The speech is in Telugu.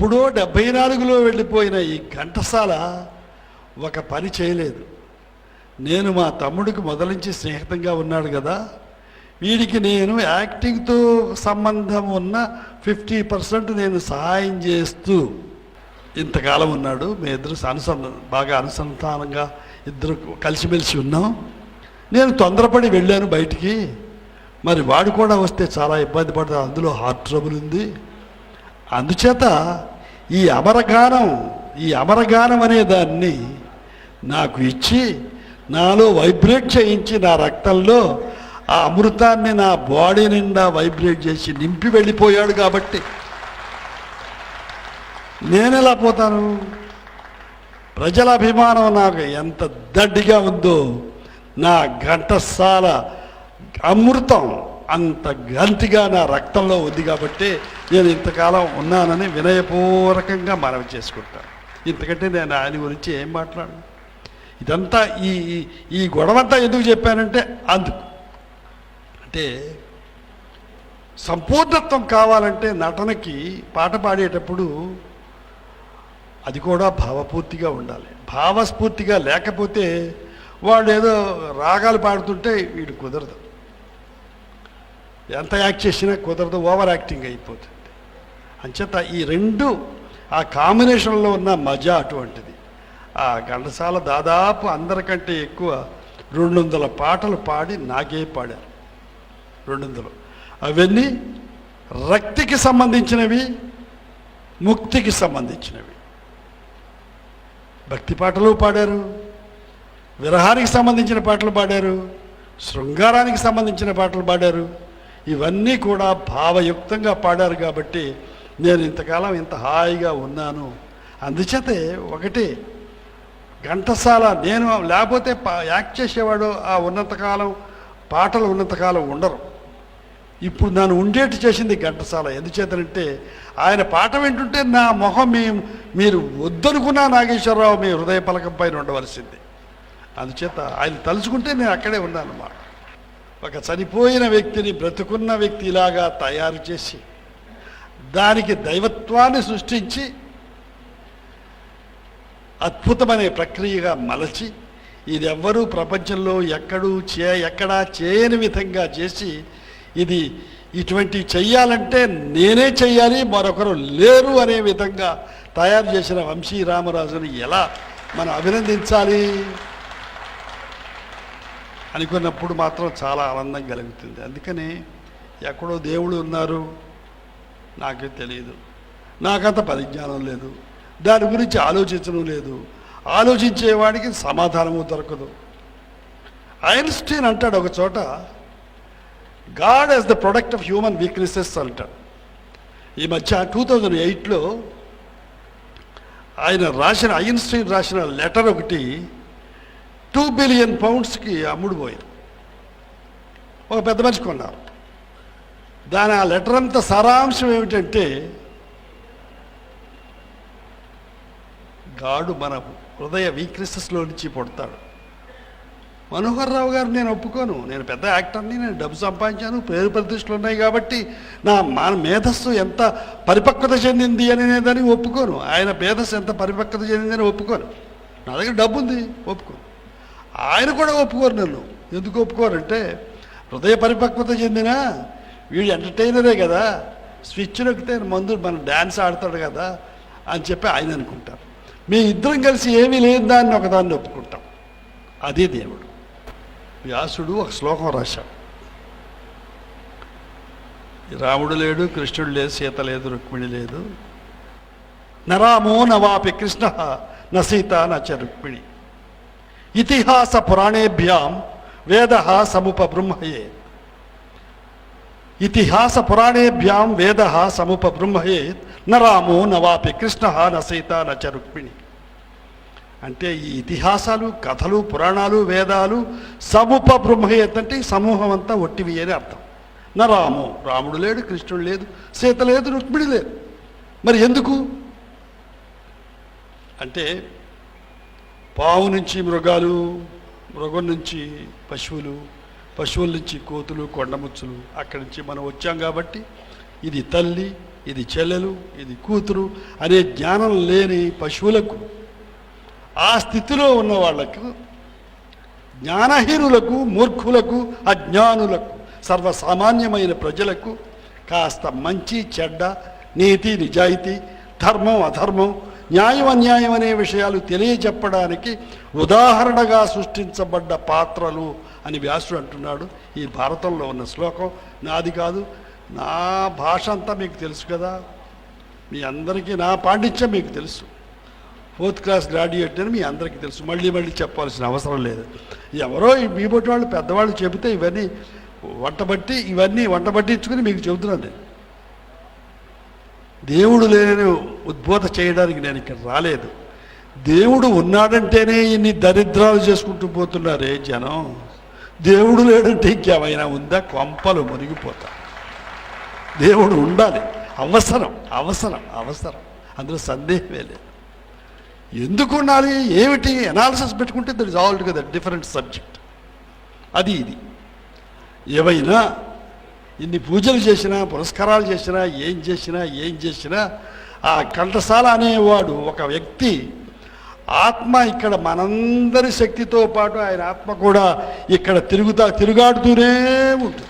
ఎప్పుడో డెబ్భై నాలుగులో వెళ్ళిపోయిన ఈ ఘంటసాల ఒక పని చేయలేదు. నేను మా తమ్ముడికి మొదలించి స్నేహితంగా ఉన్నాడు కదా. వీడికి నేను యాక్టింగ్తో సంబంధం ఉన్న ఫిఫ్టీ పర్సెంట్ నేను సహాయం చేస్తూ ఇంతకాలం ఉన్నాడు. మీ ఇద్దరు అనుసంధ బాగా అనుసంధానంగా ఇద్దరు కలిసిమెలిసి ఉన్నాం. నేను తొందరపడి వెళ్ళాను బయటికి. మరి వాడు కూడా వస్తే చాలా ఇబ్బంది పడతాడు. అందులో హార్ట్ ట్రబుల్ ఉంది. అందుచేత ఈ అమరగానం ఈ అమరగానం అనే దాన్ని నాకు ఇచ్చి నాలో వైబ్రేట్ చేయించి నా రక్తంలో ఆ అమృతాన్ని నా బాడీ నిండా వైబ్రేట్ చేసి నింపి వెళ్ళిపోయాడు కాబట్టి. నేను ఎలా పోతాను? ప్రజల అభిమానం నాకు ఎంత దడ్డిగా ఉందో నా ఘంటసాల అమృతం అంత గంతిగా నా రక్తంలో ఉంది కాబట్టి నేను ఇంతకాలం ఉన్నానని వినయపూర్వకంగా మనవి చేసుకుంటాను ఇంతకంటే నేను ఆయన గురించి ఏం మాట్లాడు ఇదంతా ఈ ఈ- ఈ గొడవంతా ఎందుకు చెప్పానంటే అందుకు. అంటే సంపూర్ణత్వం కావాలంటే నటనకి పాట పాడేటప్పుడు అది కూడా భావపూర్తిగా ఉండాలి. భావస్ఫూర్తిగా లేకపోతే వాడు ఏదో రాగాలు పాడుతుంటే వీడు కుదరదు. ఎంత యాక్ట్ చేసినా కుదరదు ఓవర్ యాక్టింగ్ అయిపోతుంది. అంచేత ఈ రెండు ఆ కాంబినేషన్లో ఉన్న మజా అటువంటిది. ఆ ఘంటసాల దాదాపు అందరికంటే ఎక్కువ రెండు వందల పాటలు పాడి నాకే పాడారు. రెండు వందలు అవన్నీ రక్తికి సంబంధించినవి ముక్తికి సంబంధించినవి. భక్తి పాటలు పాడారు విరహానికి సంబంధించిన పాటలు పాడారు శృంగారానికి సంబంధించిన పాటలు పాడారు ఇవన్నీ కూడా భావయుక్తంగా పాడారు కాబట్టి నేను ఇంతకాలం ఇంత హాయిగా ఉన్నాను. అందుచేతే ఒకటి ఘంటసాల నేను లేకపోతే యాక్ట్ చేసేవాడు ఆ ఉన్నంతకాలం పాటలు ఉన్నంతకాలం ఉండరు. ఇప్పుడు నన్ను ఉండేట్టు చేసింది ఘంటసాల. ఎందుచేతనంటే ఆయన పాట వింటుంటే నా మొహం మీ మీరు వద్దనుకున్నా నాగేశ్వరరావు మీ హృదయ పలకం పైన ఉండవలసింది. అందుచేత ఆయన తలుచుకుంటే నేను అక్కడే ఉన్నాను అన్నమాట ఒక చనిపోయిన వ్యక్తిని బ్రతుకున్న వ్యక్తి ఇలాగా తయారు చేసి దానికి దైవత్వాన్ని సృష్టించి అద్భుతమనే ప్రక్రియగా మలచి ఇది ఎవ్వరూ ప్రపంచంలో ఎక్కడూ చే ఎక్కడా చేయని విధంగా చేసి ఇది ఇటువంటి చెయ్యాలంటే నేనే చెయ్యాలి మరొకరు లేరు అనే విధంగా తయారు చేసిన వంశీ రామరాజుని ఎలా మనం అభినందించాలి? అనుకున్నప్పుడు మాత్రం చాలా ఆనందం కలుగుతుంది. అందుకని ఎక్కడో దేవుడు ఉన్నారు. నాకే తెలియదు నాకంత పరిజ్ఞానం లేదు. దాని గురించి ఆలోచించడం లేదు. ఆలోచించేవాడికి సమాధానము దొరకదు. ఐన్స్టీన్ అంటాడు ఒక చోట God as the product of human weaknesses అంటాడు. ఈ మధ్య టూ థౌజండ్ ఎయిట్లో ఆయన రాసిన ఐన్స్టీన్ రాసిన లెటర్ ఒకటి టూ బిలియన్ పౌండ్స్కి అమ్ముడు పోయింది ఒక పెద్ద మనిషి కొన్నారు. దాని ఆ లెటర్ అంతా సారాంశం ఏమిటంటే గాడు మన హృదయ వీక్నెసెస్లో నుంచి పుడతాడు. మనోహర్ రావు గారు నేను ఒప్పుకోను. నేను పెద్ద యాక్టర్ని నేను డబ్బు సంపాదించాను పేరు ప్రతిష్టలు ఉన్నాయి కాబట్టి నా మన మేధస్సు ఎంత పరిపక్వత చెందింది అనేదాన్ని ఒప్పుకోను. ఆయన మేధస్సు ఎంత పరిపక్వత చెందిందని ఒప్పుకోను. నా దగ్గర డబ్బు ఉంది ఒప్పుకోను ఆయన కూడా ఒప్పుకోరు నన్ను. ఎందుకు ఒప్పుకోరంటే హృదయ పరిపక్వత చెందిన వీడు ఎంటర్టైనరే కదా. స్విచ్ నొక్కితే మందు మన డ్యాన్స్ ఆడతాడు కదా అని చెప్పి ఆయన అనుకుంటారు. మీ ఇద్దరం కలిసి ఏమీ లేని దాన్ని ఒకదాన్ని ఒప్పుకుంటాం. అదే దేవుడు. వ్యాసుడు ఒక శ్లోకం రాశాడు. రాముడు లేడు కృష్ణుడు లేదు సీత లేదు రుక్మిణి లేదు. నరామో నవాపి కృష్ణ న సీత నచ రుక్మిణి. ఇతిహాస పురాణేభ్యాం వేద సముపబృంహయే ఇతిహాస పురాణేభ్యాం వేద సముపబృంహయేత్ న రామో నవాపి కృష్ణ న సీత నచ రుక్మిణి. అంటే ఈ ఇతిహాసాలు కథలు పురాణాలు వేదాలు సముప బ్రహ్మయేత్ అంటే సమూహం అంతా ఒట్టివి అని అర్థం. నా రాము రాముడు లేడు కృష్ణుడు లేదు సీత లేదు రుక్మిణి లేదు. మరి ఎందుకు? అంటే పావు నుంచి మృగాలు మృగం నుంచి పశువులు పశువుల నుంచి కోతులు కొండముచ్చులు అక్కడి నుంచి మనం వచ్చాం కాబట్టి ఇది తల్లి ఇది చెల్లెలు ఇది కూతురు అనే జ్ఞానం లేని పశువులకు ఆ స్థితిలో ఉన్న వాళ్ళకు జ్ఞానహీనులకు మూర్ఖులకు అజ్ఞానులకు సర్వసామాన్యమైన ప్రజలకు కాస్త మంచి చెడ్డ నీతి నిజాయితీ ధర్మం అధర్మం న్యాయం అన్యాయం అనే విషయాలు తెలియచెప్పడానికి ఉదాహరణగా సృష్టించబడ్డ పాత్రలు అని వ్యాసుడు అంటున్నాడు. ఈ భారతంలో ఉన్న శ్లోకం నాది కాదు. నా భాష అంతా మీకు తెలుసు కదా. మీ అందరికీ నా పాండిత్యం మీకు తెలుసు. ఫోర్త్ క్లాస్ గ్రాడ్యుయేట్ అని మీ అందరికీ తెలుసు. మళ్ళీ మళ్ళీ చెప్పాల్సిన అవసరం లేదు. ఎవరో ఈ మీ బొట్టి వాళ్ళు పెద్దవాళ్ళు చెబితే ఇవన్నీ వంటబట్టి ఇవన్నీ వంటబట్టించుకుని మీకు చెబుతున్నాను నేను. దేవుడు లేని ఉద్బోధ చేయడానికి నేను ఇక్కడ రాలేదు. దేవుడు ఉన్నాడంటేనే ఇన్ని దరిద్రాలు చేసుకుంటూ పోతున్నారే జనం. దేవుడు లేడంటే ఇంకేమైనా ఉందా? కొంపలు మునిగిపోతా దేవుడు ఉండాలి. అవసరం అవసరం అవసరం. అందులో సందేహమే లేదు. ఎందుకు ఉండాలి? ఏమిటి? అనాలిసిస్ పెట్టుకుంటే that is all together different subject అది ఇది. ఏవైనా ఇన్ని పూజలు చేసినా పురస్కారాలు చేసినా ఏం చేసినా ఏం చేసినా ఆ కంఠసాల అనేవాడు ఒక వ్యక్తి. ఆత్మ ఇక్కడ మనందరి శక్తితో పాటు ఆయన ఆత్మ కూడా ఇక్కడ తిరుగుతా తిరుగాడుతూనే ఉంటుంది.